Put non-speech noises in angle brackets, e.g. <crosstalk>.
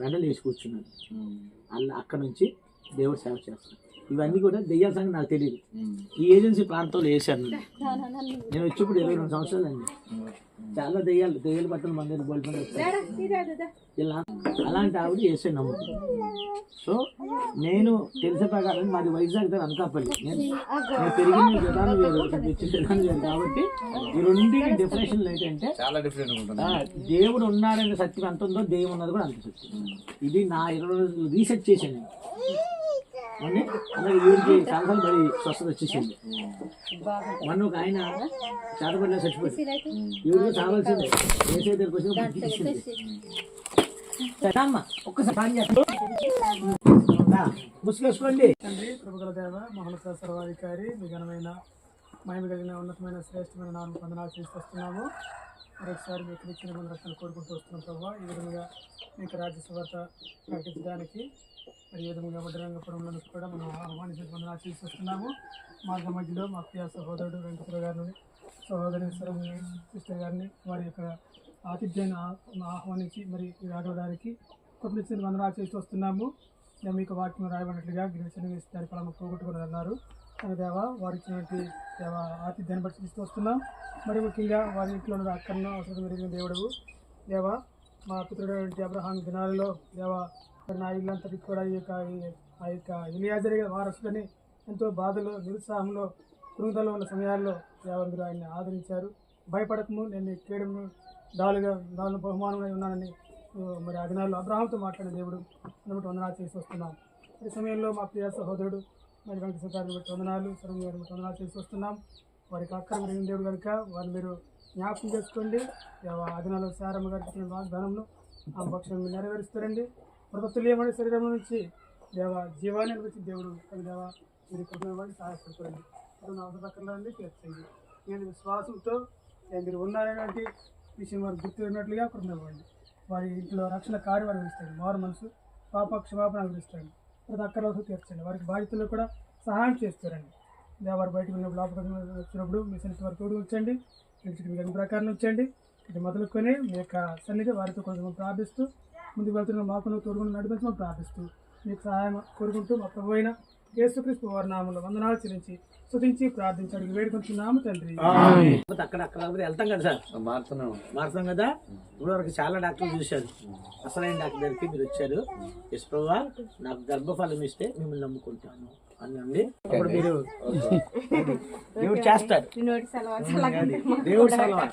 వెంటనే లేచి కూర్చున్నాను అలా అక్కడ నుంచి దేవుడు సేవ చేస్తాను ఇవన్నీ కూడా దెయ్యాల సంగతి నాకు తెలియదు ఈ ఏజెన్సీ ప్రాంతంలో వేసాను నేను. <laughs> నేను వచ్చి ఇప్పుడు ఇరవై రెండు సంవత్సరాలు అండి చాలా దెయ్యాలు దెయ్యాలు బట్టలు మందిని బోల్పని ఇలా అలాంటి ఆవిడ వేసే నమ్ముతుంది సో నేను తెలిసే ప్రకారం మాది వైజాగ్ దగ్గర అనకాపల్లి. నేను నేను పెరిగిన విధానం వేరు ఇక్కడ తెచ్చిన విధానం వేరు కాబట్టి ఈ రెండింటికి డిఫరెషన్ ఏంటంటే చాలా డిఫరెంట్ ఉంటుంది. దేవుడు ఉన్నాడనే సత్యం ఎంత ఉందో దేవుడు ఉన్నది కూడా అంత సత్యం. ఇది నా ఇరవై రోజులు రీసెర్చ్ చేశాను నేను. అవునండి? అలాగే వీడికి చాలా మరి స్వస్థత వచ్చేసింది. మొన్న ఒక ఆయన చేతపడిన చచ్చిపోయింది ఈవిడికి కావాల్సింది. వేసే దగ్గరికి వచ్చి ముసుకేసుకోండి తండ్రి ప్రభుగల దేవ మహోన్నత సర్వాధికారి మీ ఘనమైన మహిమ కలిగిన ఉన్నతమైన శ్రేష్టమైన నామం వందనాలు చేసుకొస్తున్నాము మరొకసారి మీకు నిచ్చిన మన రక్షణ కోరుకుంటూ వస్తున్నాం ప్రభావ ఈ విధంగా మీకు రాజ్య ప్రకటించడానికి మరి ఈ విధంగా వడ్డరంగపురంలో కూడా మనం ఆహ్వానించిన వందనాలు చేసుకొస్తున్నాము మార్గ మధ్యలో మా ప్రియ సహోదరుడు వెంకటరావు గారిని సహోదరి సరళి సిస్టర్ గారిని వారి యొక్క ఆతిథ్యాన్ని ఆహ్వానించి మరి రాగడానికి కొద్దిచ్చిన వందనాలు చేస్తూ వస్తున్నాము. నేను మీకు వాక్యం రాయబడినట్లుగా గిరిశని వేసి ఫలం పోగొట్టుకుని అన్నారు. తన దేవ వారు ఇచ్చినటువంటి దేవ ఆతిథ్యాన్ని బట్టి చూస్తూ వస్తున్నాం. మరి ముఖ్యంగా వారి ఇంట్లో ఉన్న అక్కడను అవసరం జరిగిన దేవుడు దేవ మా పుత్రుడైనటువంటి అబ్రహాం దినాలలో దేవ మరి నా ఇల్లంతటి కూడా ఈ యొక్క ఆ యొక్క ఇలియాజరి వారసులని ఎంతో బాధలో నిరుత్సాహంలో కృంగతలో ఉన్న సమయాల్లో దేవ మీరు ఆయన్ని ఆదరించారు. భయపడకము నేను కేడము దాలుగా దాని బహుమానమై ఉన్నానని మరి ఆ అబ్రాహంతో మాట్లాడిన దేవుడు అందుబట్టి వందనాలు చేసి వస్తున్నాం. ఈ సమయంలో మా ప్రియ సహోదరుడు మరి వెంకటేశ్వర గారిని బట్టి వందనాలు సరం గారిని బట్టి వందనాలు చేసి వస్తున్నాం. వారికి అక్కడ మరి దేవుడు కనుక వారిని మీరు జ్ఞాపకం చేసుకోండి. దేవా సారమ్మ దినాల్లో గారికి ఇచ్చిన వాగ్దానంలో ఆ పక్షం నెరవేరుస్తారండి. మృతతుల్యమైన శరీరం నుంచి దేవ జీవాన్ని అనిపించి దేవుడు కానీ దేవా మీరు కృపణవాడిని సహాయపడుకోండి. నా అవసరం అండి తీర్చండి నేను విశ్వాసంతో మీరు ఉన్నారనేటువంటి విషయం వారు గుర్తున్నట్లుగా కృపణవాడిని వారి ఇంట్లో రక్షణ కార్యం అనుభవిస్తాడు మారు మనసు పాప క్షమాపణలు అనుభవిస్తాడు ప్రతి అక్కర తీర్చండి వారికి బాధితులు కూడా సహాయం చేస్తారండి. దేవ వారు బయటకు వెళ్ళినప్పుడు లోపలికి వచ్చినప్పుడు మీ సన్నిధి వారు తోడు ఉంచండి. మీకు ప్రకారం ఉంచండి. ఇది మొదలుకొని మీ యొక్క సన్నిధి వారితో కొంచెం ప్రార్థిస్తూ ముందుకు వెళ్తున్న. మాకు తోడుకుని నడిపించమని ప్రార్థిస్తూ మీకు సహాయం కోరుకుంటూ మా ప్రభు అయిన యేసుక్రీస్తు వారి నామంలో వందనాలు చెల్లించి స్తుతించి ప్రార్థించడానికి వేడుకొంటున్నాము తండ్రి. అక్కడ అక్కడ వెళ్తాం కదా సార్. మారుతున్నాం. మారుతాం కదా? ఇప్పుడు వరకు చాలా డాక్టర్లు చూశారు. అసలైన డాక్టర్ దగ్గరికి మీరు వచ్చారు. ప్రభా నాకు గర్భఫలం ఇస్తే మిమ్మల్ని నమ్ముకుంటాను అనండి అప్పుడు మీరు దేవుడు చేస్తాడు. అది. దేవుడు సెలవు.